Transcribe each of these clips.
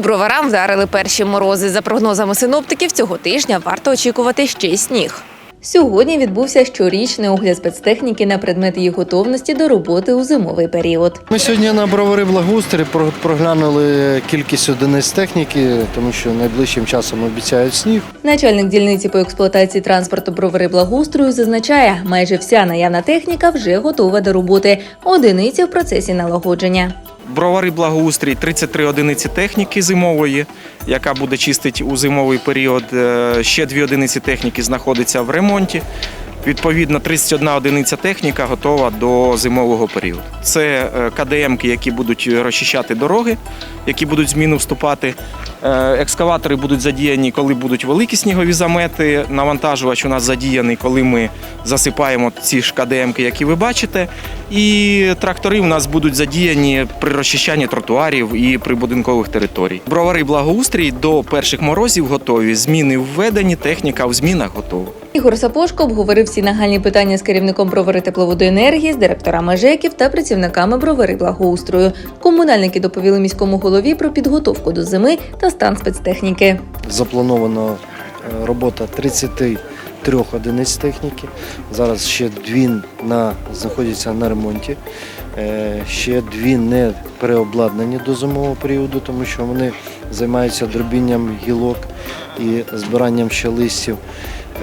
Броварам вдарили перші морози. За прогнозами синоптиків, цього тижня варто очікувати ще й сніг. Сьогодні відбувся щорічний огляд спецтехніки на предмет її готовності до роботи у зимовий період. Ми сьогодні на бровари благоустрій про- проглянули кількість одиниць техніки, тому що найближчим часом обіцяють сніг. Начальник дільниці по експлуатації транспорту бровари благоустрою зазначає, майже вся наявна техніка вже готова до роботи. Одиниці в процесі налагодження. Бровари благоустрій 33 одиниці техніки зимової, яка буде чистити у зимовий період. Е, Ще дві одиниці техніки знаходяться в ремонті. Відповідно, 31 одиниця техніка готова до зимового періоду. Це е, КДМки, які будуть розчищати дороги, які будуть в зміну вступати. Е, Екскаватори будуть задіяні, коли будуть великі снігові замети. Навантажувач у нас задіяний, коли ми засипаємо ці ж КДМки, які ви бачите. І трактори у нас будуть задіяні при розчищанні тротуарів і прибудинкових територій. Бровари благоустрій до перших морозів готові. Зміни введені, техніка в змінах готова. Ігор Сапошко обговорив всі нагальні питання з керівником бровари тепловодоенергії, з директорами ЖЕКів та працівниками бровари благоустрою. Комунальники доповіли міському голові про підготовку до зими та стан спецтехніки. Заплановано е, робота 30 трьох одиниць техніки. Зараз ще дві на, знаходяться на ремонті, е, ще дві не переобладнані до зимового періоду, тому що вони займаються дробінням гілок і збиранням ще листів.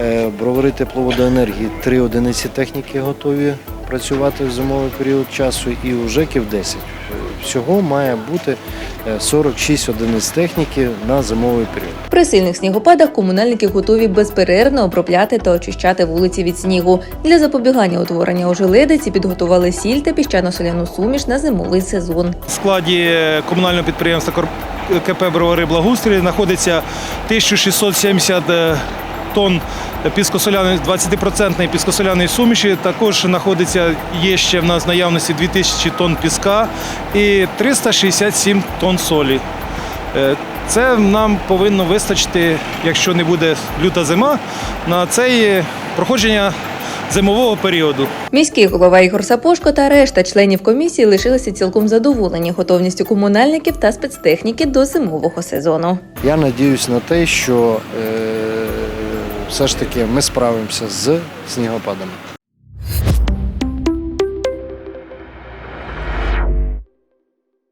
Е, бровари тепловодоенергії три одиниці техніки готові працювати в зимовий період часу і у ЖЕКів 10 Е, Всього має бути е, 46 одиниць техніки на зимовий період. При сильних снігопадах комунальники готові безперервно обробляти та очищати вулиці від снігу. Для запобігання утворення ожеледиці підготували сіль та піщано-соляну суміш на зимовий сезон. В складі комунального підприємства КП «Бровари Благоустрій знаходиться 1670 е, тонн піскосоляної 20% піскосоляної суміші. Також знаходиться є ще в нас в наявності 2000 тонн піска і 367 тонн солі. Е, Це нам повинно вистачити, якщо не буде люта зима, на це проходження зимового періоду. Міський голова Ігор Сапошко та решта членів комісії лишилися цілком задоволені готовністю комунальників та спецтехніки до зимового сезону. Я надіюсь на те, що е, все ж таки ми справимося з снігопадами.